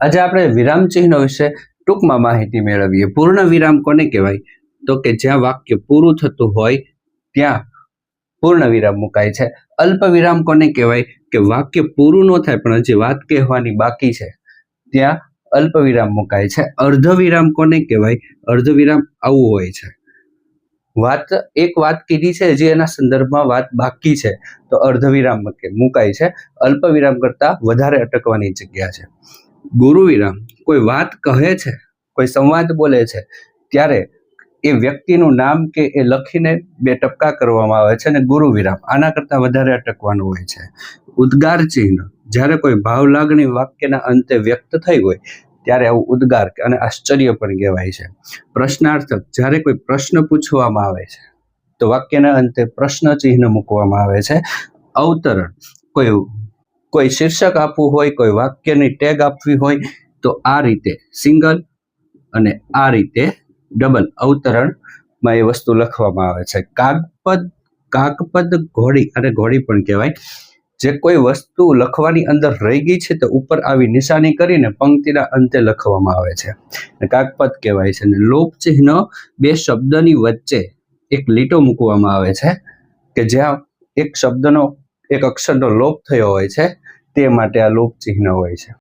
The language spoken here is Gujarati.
આજે આપણે વિરામ ચિહ્નો વિશે ટૂંકમાં માહિતી મેળવીએ. પૂર્ણ વિરામ કોને કહેવાય? તો કે જ્યાં વાક્ય પૂરું થતું હોય, ત્યાં પૂર્ણ વિરામ મુકાય છે. અલ્પ વિરામ કોને કહેવાય? કે વાક્ય પૂરું ન થાય, પણ હજી વાત કહેવાની બાકી છે. ત્યાં અલ્પ વિરામ મુકાય છે. અર્ધ વિરામ કોને કહેવાય? અર્ધ વિરામ આવું હોય છે. વાત, એક વાત કીધી છે, જે એના સંદર્ભમાં વાત બાકી છે. તો અર્ધ વિરામ મૂકે- મુકાય છે. અલ્પ વિરામ કરતા વધારે અટકવાની જગ્યા છે. ગુરુ વિરામ કોઈ વાત કહે છે? કોઈ સંવાદ બોલે છે? ત્યારે એ વ્યક્તિનું નામ કે એ લખીને બે ટપકા કરવામાં આવે છે અને ગુરુ વિરામ આના કરતાં વધારે અટકવાનું હોય છે. ઉદ્ગાર ચિહ્ન. જ્યારે કોઈ ભાવ લાગણી વાક્યના અંતે વ્યક્ત થઈ હોય, ત્યારે આવું ઉદ્ગાર અને આશ્ચર્ય પણ કહેવાય છે. પ્રશ્નાર્થક. જ્યારે કોઈ પ્રશ્ન પૂછવામાં આવે છે, તો વાક્યના અંતે પ્રશ્ન ચિહ્ન મૂકવામાં આવે છે. અવતરણ. કોઈ કોઈ શીર્ષક આપવું હોય, કોઈ વાક્યની ટેગ આપવી હોય, તો આ રીતે સિંગલ અને આ રીતે ડબલ અવતરણમાં એ વસ્તુ લખવામાં આવે છે. કાગપદ કાગપદ ઘોડી અને ઘોડી પણ કહેવાય. જે કોઈ વસ્તુ લખવાની અંદર રહી ગઈ છે, તો ઉપર આવી નિશાની કરીને પંક્તિના અંતે લખવામાં આવે છે. કાગપદ કહેવાય છે. અને લોપચિહ્ન બે શબ્દની વચ્ચે એક લીટો મૂકવામાં આવે છે, કે જ્યાં એક શબ્દનો એક અક્ષરનો લોપ થયો હોય છે તે માટે આ લોપ ચિહ્ન હોય છે.